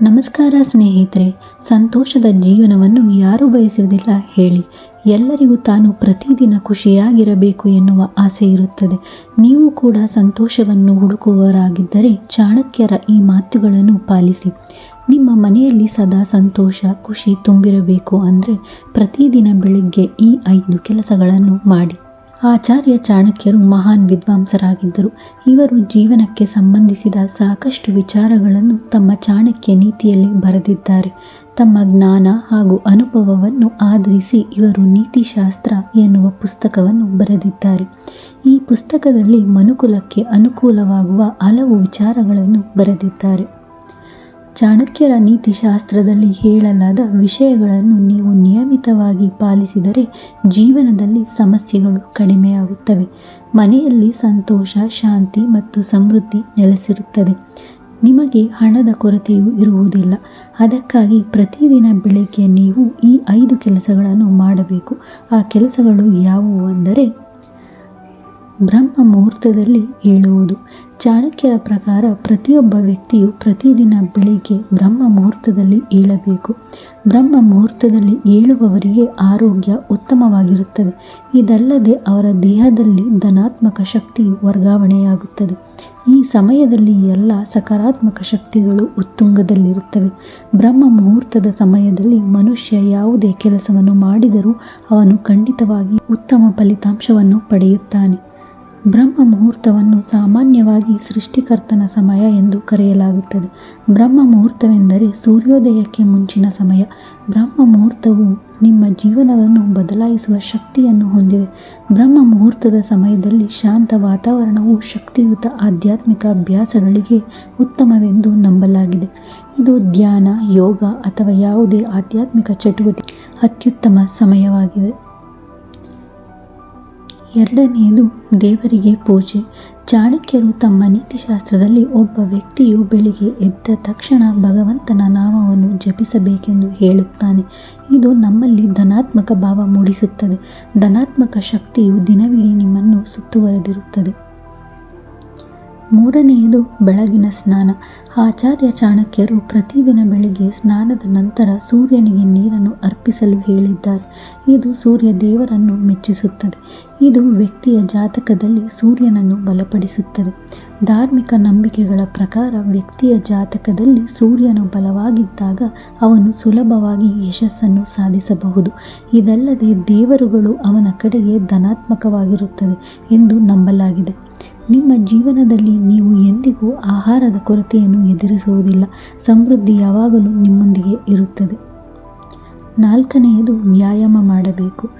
ನಮಸ್ಕಾರ ಸ್ನೇಹಿತರೆ, ಸಂತೋಷದ ಜೀವನವನ್ನು ಯಾರು ಬಯಸುವುದಿಲ್ಲ, ಹೇಳಿ. ಎಲ್ಲರಿಗೂ ತಾನು ಪ್ರತಿದಿನ ಖುಷಿಯಾಗಿರಬೇಕು ಎನ್ನುವ ಆಸೆ ಇರುತ್ತದೆ. ನೀವು ಕೂಡ ಸಂತೋಷವನ್ನು ಹುಡುಕುವವರಾಗಿದ್ದರೆ ಚಾಣಕ್ಯರ ಈ ಮಾತುಗಳನ್ನು ಪಾಲಿಸಿ. ನಿಮ್ಮ ಮನೆಯಲ್ಲಿ ಸದಾ ಸಂತೋಷ, ಖುಷಿ ತುಂಬಿರಬೇಕು ಅಂದರೆ ಪ್ರತಿದಿನ ಬೆಳಿಗ್ಗೆ ಈ ಐದು ಕೆಲಸಗಳನ್ನು ಮಾಡಿ. ಆಚಾರ್ಯ ಚಾಣಕ್ಯರು ಮಹಾನ್ ವಿದ್ವಾಂಸರಾಗಿದ್ದರು. ಇವರು ಜೀವನಕ್ಕೆ ಸಂಬಂಧಿಸಿದ ಸಾಕಷ್ಟು ವಿಚಾರಗಳನ್ನು ತಮ್ಮ ಚಾಣಕ್ಯ ನೀತಿಯಲ್ಲಿ ಬರೆದಿದ್ದಾರೆ. ತಮ್ಮ ಜ್ಞಾನ ಹಾಗೂ ಅನುಭವವನ್ನು ಆಧರಿಸಿ ಇವರು ನೀತಿಶಾಸ್ತ್ರ ಎನ್ನುವ ಪುಸ್ತಕವನ್ನು ಬರೆದಿದ್ದಾರೆ. ಈ ಪುಸ್ತಕದಲ್ಲಿ ಮನುಕುಲಕ್ಕೆ ಅನುಕೂಲವಾಗುವ ಹಲವು ವಿಚಾರಗಳನ್ನು ಬರೆದಿದ್ದಾರೆ. ಚಾಣಕ್ಯರ ನೀತಿಶಾಸ್ತ್ರದಲ್ಲಿ ಹೇಳಲಾದ ವಿಷಯಗಳನ್ನು ನೀವು ನಿಯಮಿತವಾಗಿ ಪಾಲಿಸಿದರೆ ಜೀವನದಲ್ಲಿ ಸಮಸ್ಯೆಗಳು ಕಡಿಮೆಯಾಗುತ್ತವೆ. ಮನೆಯಲ್ಲಿ ಸಂತೋಷ, ಶಾಂತಿ ಮತ್ತು ಸಮೃದ್ಧಿ ನೆಲೆಸಿರುತ್ತದೆ. ನಿಮಗೆ ಹಣದ ಕೊರತೆಯೂ ಇರುವುದಿಲ್ಲ. ಅದಕ್ಕಾಗಿ ಪ್ರತಿದಿನ ಬೆಳಗ್ಗೆ ನೀವು ಈ ಐದು ಕೆಲಸಗಳನ್ನು ಮಾಡಬೇಕು. ಆ ಕೆಲಸಗಳು ಯಾವುವು ಅಂದರೆ ಬ್ರಹ್ಮ ಮುಹೂರ್ತದಲ್ಲಿ ಏಳುವುದು ಚಾಣಕ್ಯರ ಪ್ರಕಾರ ಪ್ರತಿಯೊಬ್ಬ ವ್ಯಕ್ತಿಯು ಪ್ರತಿದಿನ ಬೆಳಿಗ್ಗೆ ಬ್ರಹ್ಮ ಮುಹೂರ್ತದಲ್ಲಿ ಏಳಬೇಕು. ಬ್ರಹ್ಮ ಮುಹೂರ್ತದಲ್ಲಿ ಏಳುವವರಿಗೆ ಆರೋಗ್ಯ ಉತ್ತಮವಾಗಿರುತ್ತದೆ. ಇದಲ್ಲದೆ ಅವರ ದೇಹದಲ್ಲಿ ಧನಾತ್ಮಕ ಶಕ್ತಿಯು ವರ್ಗಾವಣೆಯಾಗುತ್ತದೆ. ಈ ಸಮಯದಲ್ಲಿ ಎಲ್ಲ ಸಕಾರಾತ್ಮಕ ಶಕ್ತಿಗಳು ಉತ್ತುಂಗದಲ್ಲಿರುತ್ತವೆ. ಬ್ರಹ್ಮ ಮುಹೂರ್ತದ ಸಮಯದಲ್ಲಿ ಮನುಷ್ಯ ಯಾವುದೇ ಕೆಲಸವನ್ನು ಮಾಡಿದರೂ ಅವನು ಖಂಡಿತವಾಗಿ ಉತ್ತಮ ಫಲಿತಾಂಶವನ್ನು ಪಡೆಯುತ್ತಾನೆ. ಬ್ರಹ್ಮ ಮುಹೂರ್ತವನ್ನು ಸಾಮಾನ್ಯವಾಗಿ ಸೃಷ್ಟಿಕರ್ತನ ಸಮಯ ಎಂದು ಕರೆಯಲಾಗುತ್ತದೆ. ಬ್ರಹ್ಮ ಮುಹೂರ್ತವೆಂದರೆ ಸೂರ್ಯೋದಯಕ್ಕೆ ಮುಂಚಿನ ಸಮಯ. ಬ್ರಹ್ಮ ಮುಹೂರ್ತವು ನಿಮ್ಮ ಜೀವನವನ್ನು ಬದಲಾಯಿಸುವ ಶಕ್ತಿಯನ್ನು ಹೊಂದಿದೆ. ಬ್ರಹ್ಮ ಮುಹೂರ್ತದ ಸಮಯದಲ್ಲಿ ಶಾಂತ ವಾತಾವರಣವು ಶಕ್ತಿಯುತ ಆಧ್ಯಾತ್ಮಿಕ ಅಭ್ಯಾಸಗಳಿಗೆ ಉತ್ತಮವೆಂದು ನಂಬಲಾಗಿದೆ. ಇದು ಧ್ಯಾನ, ಯೋಗ ಅಥವಾ ಯಾವುದೇ ಆಧ್ಯಾತ್ಮಿಕ ಚಟುವಟಿಕೆ ಅತ್ಯುತ್ತಮ ಸಮಯವಾಗಿದೆ. ಎರಡನೆಯದು ದೇವರಿಗೆ ಪೂಜೆ. ಚಾಣಕ್ಯರು ತಮ್ಮ ನೀತಿಶಾಸ್ತ್ರದಲ್ಲಿ ಒಬ್ಬ ವ್ಯಕ್ತಿಯು ಬೆಳಿಗ್ಗೆ ಎದ್ದ ತಕ್ಷಣ ಭಗವಂತನ ನಾಮವನ್ನು ಜಪಿಸಬೇಕೆಂದು ಹೇಳುತ್ತಾನೆ. ಇದು ನಮ್ಮಲ್ಲಿ ಧನಾತ್ಮಕ ಭಾವ ಮೂಡಿಸುತ್ತದೆ. ಧನಾತ್ಮಕ ಶಕ್ತಿಯು ದಿನವಿಡೀ ನಿಮ್ಮನ್ನು ಸುತ್ತುವರೆದಿರುತ್ತದೆ. ಮೂರನೆಯದು ಬೆಳಗಿನ ಸ್ನಾನ. ಆಚಾರ್ಯ ಚಾಣಕ್ಯರು ಪ್ರತಿದಿನ ಬೆಳಿಗ್ಗೆ ಸ್ನಾನದ ನಂತರ ಸೂರ್ಯನಿಗೆ ನೀರನ್ನು ಅರ್ಪಿಸಲು ಹೇಳಿದ್ದಾರೆ. ಇದು ಸೂರ್ಯ ದೇವರನ್ನು ಮೆಚ್ಚಿಸುತ್ತದೆ. ಇದು ವ್ಯಕ್ತಿಯ ಜಾತಕದಲ್ಲಿ ಸೂರ್ಯನನ್ನು ಬಲಪಡಿಸುತ್ತದೆ. ಧಾರ್ಮಿಕ ನಂಬಿಕೆಗಳ ಪ್ರಕಾರ ವ್ಯಕ್ತಿಯ ಜಾತಕದಲ್ಲಿ ಸೂರ್ಯನು ಬಲವಾಗಿದ್ದಾಗ ಅವನು ಸುಲಭವಾಗಿ ಯಶಸ್ಸನ್ನು ಸಾಧಿಸಬಹುದು. ಇದಲ್ಲದೆ ದೇವರುಗಳು ಅವನ ಕಡೆಗೆ ಧನಾತ್ಮಕವಾಗಿರುತ್ತದೆ ಎಂದು ನಂಬಲಾಗಿದೆ. ನಿಮ್ಮ ಜೀವನದಲ್ಲಿ ನೀವು ಎಂದಿಗೂ ಆಹಾರದ ಕೊರತೆಯನ್ನು ಎದುರಿಸುವುದಿಲ್ಲ. ಸಮೃದ್ಧಿ ಯಾವಾಗಲೂ ನಿಮ್ಮೊಂದಿಗೆ ಇರುತ್ತದೆ. ನಾಲ್ಕನೆಯದು ವ್ಯಾಯಾಮ ಮಾಡಬೇಕು.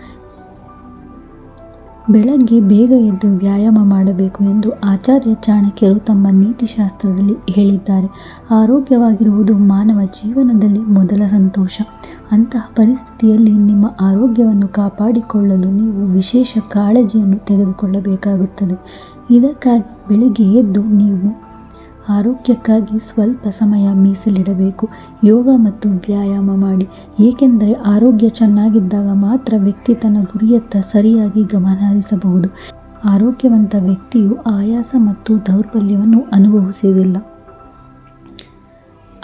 ಬೆಳಗ್ಗೆ ಬೇಗ ಎದ್ದು ವ್ಯಾಯಾಮ ಮಾಡಬೇಕು ಎಂದು ಆಚಾರ್ಯ ಚಾಣಕ್ಯರು ತಮ್ಮ ನೀತಿಶಾಸ್ತ್ರದಲ್ಲಿ ಹೇಳಿದ್ದಾರೆ. ಆರೋಗ್ಯವಾಗಿರುವುದು ಮಾನವ ಜೀವನದಲ್ಲಿ ಮೊದಲ ಸಂತೋಷ. ಅಂತಹ ಪರಿಸ್ಥಿತಿಯಲ್ಲಿ ನಿಮ್ಮ ಆರೋಗ್ಯವನ್ನು ಕಾಪಾಡಿಕೊಳ್ಳಲು ನೀವು ವಿಶೇಷ ಕಾಳಜಿಯನ್ನು ತೆಗೆದುಕೊಳ್ಳಬೇಕಾಗುತ್ತದೆ. ಇದಕ್ಕಾಗಿ ಬೆಳಿಗ್ಗೆ ಎದ್ದು ನೀವು ಆರೋಗ್ಯಕ್ಕಾಗಿ ಸ್ವಲ್ಪ ಸಮಯ ಮೀಸಲಿಡಬೇಕು. ಯೋಗ ಮತ್ತು ವ್ಯಾಯಾಮ ಮಾಡಿ. ಏಕೆಂದರೆ ಆರೋಗ್ಯ ಚೆನ್ನಾಗಿದ್ದಾಗ ಮಾತ್ರ ವ್ಯಕ್ತಿ ತನ್ನ ಗುರಿಯತ್ತ ಸರಿಯಾಗಿ ಗಮನ ಹರಿಸಬಹುದು ಆರೋಗ್ಯವಂತ ವ್ಯಕ್ತಿಯು ಆಯಾಸ ಮತ್ತು ದೌರ್ಬಲ್ಯವನ್ನು ಅನುಭವಿಸುವುದಿಲ್ಲ.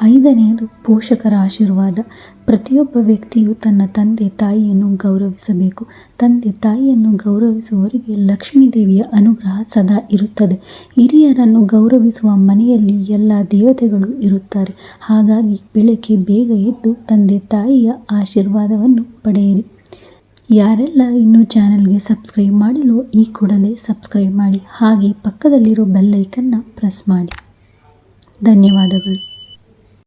ಐದನೆಯದು ಪೋಷಕರ ಆಶೀರ್ವಾದ. ಪ್ರತಿಯೊಬ್ಬ ವ್ಯಕ್ತಿಯು ತನ್ನ ತಂದೆ ತಾಯಿಯನ್ನು ಗೌರವಿಸಬೇಕು. ತಂದೆ ತಾಯಿಯನ್ನು ಗೌರವಿಸುವವರಿಗೆ ಲಕ್ಷ್ಮೀ ದೇವಿಯ ಅನುಗ್ರಹ ಸದಾ ಇರುತ್ತದೆ. ಹಿರಿಯರನ್ನು ಗೌರವಿಸುವ ಮನೆಯಲ್ಲಿ ಎಲ್ಲ ದೇವತೆಗಳು ಇರುತ್ತಾರೆ. ಹಾಗಾಗಿ ಬೆಳಗ್ಗೆ ಬೇಗ ಎದ್ದು ತಂದೆ ತಾಯಿಯ ಆಶೀರ್ವಾದವನ್ನು ಪಡೆಯಿರಿ. ಯಾರೆಲ್ಲ ಇನ್ನೂ ಚಾನಲ್ಗೆ ಸಬ್ಸ್ಕ್ರೈಬ್ ಮಾಡಿಲ್ಲವೋ ಈ ಕೂಡಲೇ ಸಬ್ಸ್ಕ್ರೈಬ್ ಮಾಡಿ. ಹಾಗೆ ಪಕ್ಕದಲ್ಲಿರೋ ಬೆಲ್ಲೈಕನ್ನು ಪ್ರೆಸ್ ಮಾಡಿ. ಧನ್ಯವಾದಗಳು.